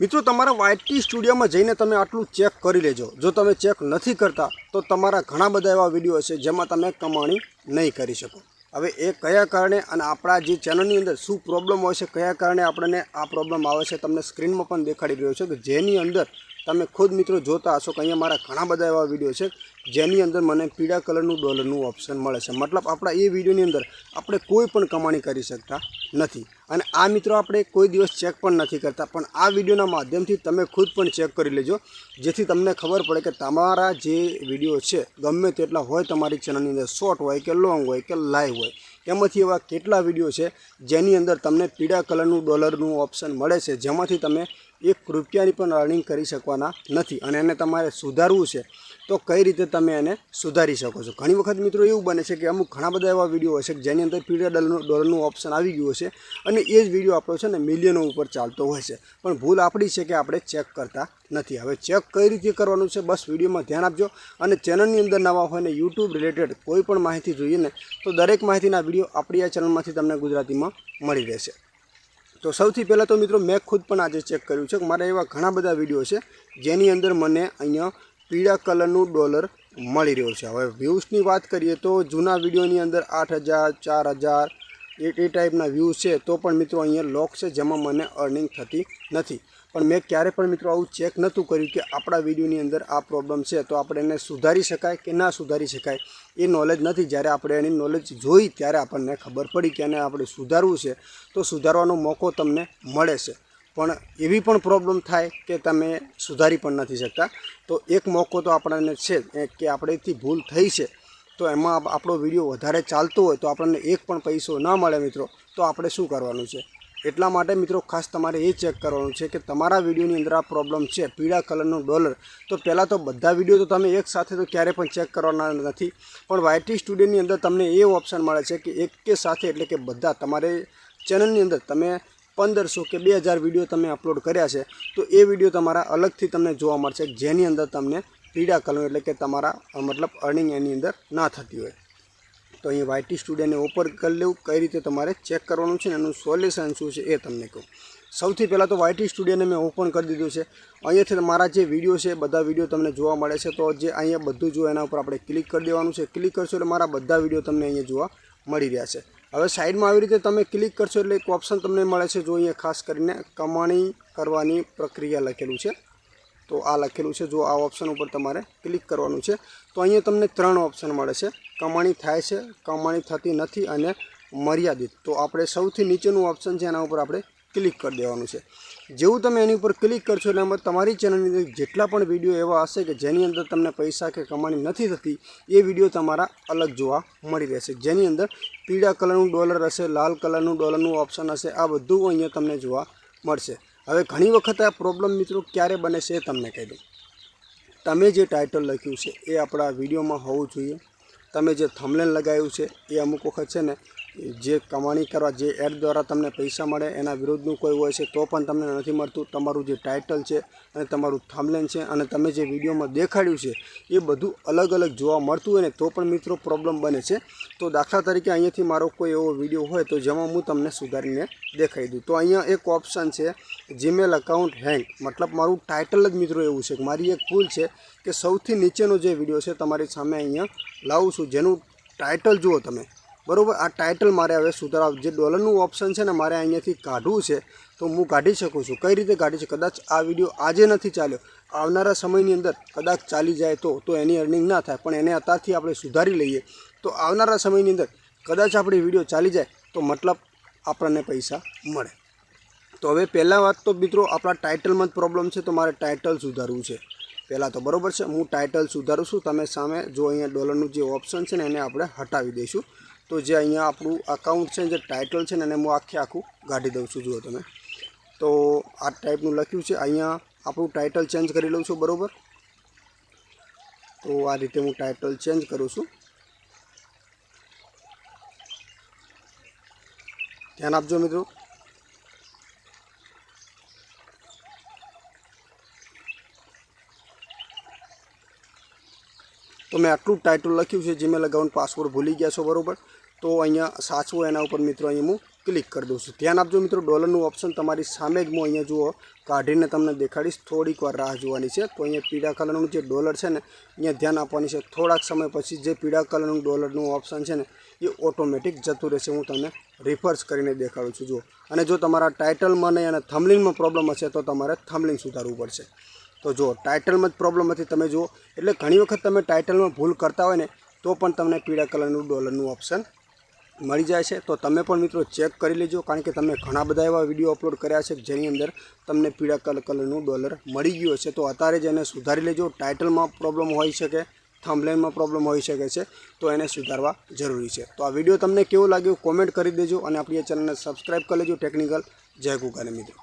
મિત્રો, તમારા વાયટી સ્ટુડિયોમાં જઈને તમે આટલું ચેક કરી લેજો. જો તમે ચેક નથી કરતા, તો તમારા ઘણા બધા એવા વીડિયો હશે જેમાં તમે કમાણી નહીં કરી શકો. હવે એ કયા કારણે અને આપણા જે ચેનલની અંદર શું પ્રોબ્લેમ હોય છે, કયા કારણે આપણને આ પ્રોબ્લેમ આવે છે, તમને સ્ક્રીનમાં પણ દેખાડી રહ્યો છે. કે જેની અંદર તમે ખુદ મિત્રો જોતા હશો કે અહીંયા મારા ઘણા બધા એવા વીડિયો છે, જેની અંદર મને પીળા કલરનું ડોલરનું ઓપ્શન મળે છે. મતલબ આપણા એ વિડીયોની અંદર આપણે કોઈ પણ કમાણી કરી શકતા નથી. અને આ મિત્રો આપણે કોઈ દિવસ ચેક પણ નથી કરતા, પણ આ વિડીયોના માધ્યમથી તમે ખુદ પણ ચેક કરી લેજો, જેથી તમને ખબર પડે કે તમારા જે વીડિયો છે, ગમે તેટલા હોય તમારી ચેનલની અંદર શોર્ટ હોય કે લોંગ હોય કે લાઈવ હોય, એમાંથી એવા કેટલા વીડિયો છે, જેની અંદર તમને પીળા કલરનું ડોલરનું ઓપ્શન મળે છે, જેમાંથી તમે એક રૂપિયાની પણ અર્નિંગ કરી શકવાના નથી અને એને તમારે સુધારવું છે, તો કઈ રીતે તમે એને સુધારી શકો છો? ઘણી વખત મિત્રો એવું બને છે કે અમુક ઘણા બધા એવા વીડિયો હશે કે જેની અંદર પીળા ડોલરનું ડોલરનું ઓપ્શન આવી ગયું હશે અને એ જ વીડિયો આપણો છે ને મિલિયનો ઉપર ચાલતો હોય છે. પણ ભૂલ આપણી છે કે આપણે ચેક કરતા નથી. હવે ચેક કઈ રીતે કરવાનું છે બસ વિડીયોમાં ધ્યાન આપજો અને ચેનલની અંદર નવા હોય ને યુટ્યુબ રિલેટેડ કોઈ પણ માહિતી જોઈએ ને, તો દરેક માહિતીના વીડિયો આપણી આ ચેનલમાંથી તમને ગુજરાતીમાં મળી રહેશે. તો સૌથી પહેલાં તો મિત્રો મેં ખુદ પણ આજે ચેક કર્યું છે મારા એવા ઘણા બધા વીડિયો છે જેની અંદર મને અહીંયા પીળા કલરનું ડોલર મળી રહ્યો છે. હવે વ્યૂઝની વાત કરીએ તો જૂના વિડીયોની અંદર આઠ હજાર, ચાર હજાર એ એ ટાઈપના વ્યૂ છે, તો પણ મિત્રો અહીંયા લોક છે, જેમાં મને અર્નિંગ થતી નથી. પણ મેં ક્યારે પણ મિત્રો આવું ચેક નહોતું કર્યું કે આપણા વિડીયોની અંદર આ પ્રોબ્લેમ છે, તો આપણે એને સુધારી શકાય કે ના સુધારી શકાય, એ નોલેજ નથી. જ્યારે આપણે એની નોલેજ જોઈ, ત્યારે આપણને ખબર પડી કે એને આપણે સુધારવું છે, તો સુધારવાનો મોકો તમને મળે છે. પણ એવી પણ પ્રોબ્લેમ થાય કે તમે સુધારી પણ નથી શકતા. તો એક મોકો તો આપણને છે કે આપણેથી ભૂલ થઈ છે. તો એમાં આપણો વીડિયો વધારે ચાલતો હોય તો આપણને એક પણ પૈસો ન મળે મિત્રો, તો આપણે શું કરવાનું છે? એટલા માટે મિત્રો ખાસ તમારે એ ચેક કરવાનું છે કે તમારા વિડીયોની અંદર આ પ્રોબ્લેમ છે, પીળા કલરનો ડોલર, તો પહેલાં તો બધા વીડિયો તો તમે એક સાથે તો ક્યારે પણ ચેક કરવાના નથી. પણ વાયટી સ્ટુડિયોની અંદર તમને એ ઓપ્શન મળે છે કે એક કે સાથે એટલે કે બધા, તમારે ચેનલની અંદર તમે પંદરસો કે બે હજાર વીડિયો તમે અપલોડ કર્યા છે, તો એ વીડિયો તમારા અલગથી તમને જોવા મળશે, જેની અંદર તમને પીળા કલર એટલે કે તમારા મતલબ અર્નિંગ એની અંદર ના થતી હોય. તો અહીં વાયટી સ્ટુડિયોને ઓપન કરી લેવું, કઈ રીતે તમારે ચેક કરવાનું છે ને એનું સોલ્યુશન શું છે એ તમને કહું. સૌથી પહેલાં તો વાયટી સ્ટુડિયોને મેં ઓપન કરી દીધું છે. અહીંયાથી મારા જે વીડિયો છે, બધા વીડિયો તમને જોવા મળે છે. તો જે અહીંયા બધું જો એના ઉપર આપણે ક્લિક કરી દેવાનું છે. ક્લિક કરશો એટલે મારા બધા વીડિયો તમને અહીંયા જોવા મળી રહ્યા છે. હવે સાઈડમાં આવી રીતે તમે ક્લિક કરશો એટલે એક ઓપ્શન તમને મળે છે, જો અહીંયા ખાસ કરીને કમાણી કરવાની પ્રક્રિયા લખેલું છે. તો આ લખેલું છે. જો આ ઓપ્શન ઉપર તમારે ક્લિક કરવાનું છે, તો અહીંયા તમને ત્રણ ઓપ્શન મળે છે. કમાણી થાય છે, કમાણી થતી નથી અને મર્યાદિત. તો આપણે સૌથી નીચેનું ઓપ્શન છે, એના ઉપર આપણે ક્લિક કરી દેવાનું છે. જેવું તમે એની ઉપર ક્લિક કરશો એટલે એમાં તમારી ચેનલની અંદર જેટલા પણ વીડિયો એવા હશે કે જેની અંદર તમને પૈસા કે કમાણી નથી થતી, એ વીડિયો તમારા અલગ જોવા મળી રહેશે. જેની અંદર પીળા કલરનું ડોલર હશે, લાલ કલરનું ડોલરનું ઓપ્શન હશે, આ બધું અહીંયા તમને જોવા મળશે. હવે ઘણી વખત આ પ્રોબ્લેમ મિત્રો ક્યારે બને છે એ તમને કહી દઉં. તમે જે ટાઇટલ લખ્યું છે એ આપણા વિડીયોમાં હોવું જોઈએ. તમે જે થમલેન લગાવ્યું છે એ અમુક વખત છે ને જે કમાણી કરવા, જે એડ દ્વારા તમને પૈસા મળે એના વિરુદ્ધનું કોઈ હોય છે, તો પણ તમને નથી મળતું. તમારું જે ટાઇટલ છે અને તમારું થામલેન છે અને તમે જે વિડીયોમાં દેખાડ્યું છે, એ બધું અલગ અલગ જોવા મળતું હોય ને, તો પણ મિત્રો પ્રોબ્લેમ બને છે. તો દાખલા તરીકે અહીંયાથી મારો કોઈ એવો વીડિયો હોય, તો જેમાં હું તમને સુધારીને દેખાડી દઉં. તો અહીંયા એક ઓપ્શન છે જીમેલ અકાઉન્ટ હેંગ મતલબ મારું ટાઇટલ જ મિત્રો એવું છે કે મારી એક ભૂલ છે કે સૌથી નીચેનો જે વીડિયો છે, તમારી સામે અહીંયા લાવું છું. જેનું ટાઇટલ જુઓ તમે. બરોબર, આ ટાઇટલ મારે હવે સુધારા જે ડોલરનું ઓપ્શન છે ને મારે અહીંયાથી કાઢવું છે, તો હું કાઢી શકું છું. કઈ રીતે કાઢી શકું? કદાચ આ વીડિયો આજે નથી ચાલ્યો. આવનારા સમયની અંદર કદાચ ચાલી જાય તો તો એની અર્નિંગ ના થાય, પણ એને અત્યારથી આપણે સુધારી લઈએ. તો આવનારા સમયની અંદર કદાચ આપણી વીડિયો ચાલી જાય, તો મતલબ આપણને પૈસા મળે. તો હવે પહેલાં વાત તો મિત્રો, આપણા ટાઇટલમાં જ પ્રોબ્લેમ છે, તો મારે ટાઇટલ સુધારવું છે. પહેલાં તો બરોબર છે, હું ટાઇટલ સુધારું છું, તમે સામે જો અહીંયા ડોલરનું જે ઓપ્શન છે ને, એને આપણે હટાવી દઈશું. તો જે અહીંયા આપણું અકાઉન્ટ છે, જે ટાઇટલ છે ને, એને હું આખે આખું કાઢી દઉં છું, જુઓ તમે. તો આ ટાઈપનું લખ્યું છે, અહીંયા આપણું ટાઇટલ ચેન્જ કરી લઉં છું, બરોબર? તો આ રીતે હું ટાઇટલ ચેન્જ કરું છું. ધ્યાન આપજો મિત્રો. તો મેં આટલું ટાઇટલ લખ્યું છે જીમેલ અકાઉન્ટ પાસવર્ડ ભૂલી ગયા છો, બરાબર? તો અહીંયા સાચવું એના ઉપર મિત્રો અહીંયા હું ક્લિક કરી દઉં છું. ધ્યાન આપજો મિત્રો, ડોલરનું ઓપ્શન તમારી સામે જ હું અહીંયા જુઓ, કાઢીને તમને દેખાડીશ. થોડીક વાર રાહ જોવાની છે. તો અહીંયા પીળા કલરનું જે ડોલર છે ને, અહીંયા ધ્યાન આપવાની છે. થોડાક સમય પછી જે પીળા કલરનું ડોલરનું ઓપ્શન છે ને, એ ઓટોમેટિક જતું રહેશે. હું તમને રિફર્સ કરીને દેખાડું છું. જુઓ. અને જો તમારા ટાઇટલમાં નહીં અને થમલિંગમાં પ્રોબ્લેમ હશે, તો તમારે થમલિંગ સુધારવું પડશે. તો જુઓ ટાઇટલમાં જ પ્રોબ્લેમ હતી તમે જુઓ, એટલે ઘણી વખત તમે ટાઇટલમાં ભૂલ કરતા હોય ને, તો પણ તમને પીળા કલરનું ડોલરનું ઓપ્શન મળી જાય છે, તો તમે પણ મિત્રો ચેક કરી લેજો, કારણ કે તમે ઘણા બધા એવા વીડિયો અપલોડ કર્યા છે જેની અંદર તમને પીળા કલર કલરનું ડોલર મળી ગયું છે તો અત્યારે જ એને સુધારી લેજો. ટાઇટલમાં પ્રોબ્લેમ હોઈ શકે થમ્બલેનમાં પ્રોબ્લેમ હોઈ શકે છે, તો એને સુધારવા જરૂરી છે. તો આ વીડિયો તમને કેવો લાગ્યો કોમેન્ટ કરી દેજો અને આપણી ચેનલને સબસ્ક્રાઈબ કરી લેજો ટેકનિકલ. જય ગુગાને મિત્રો.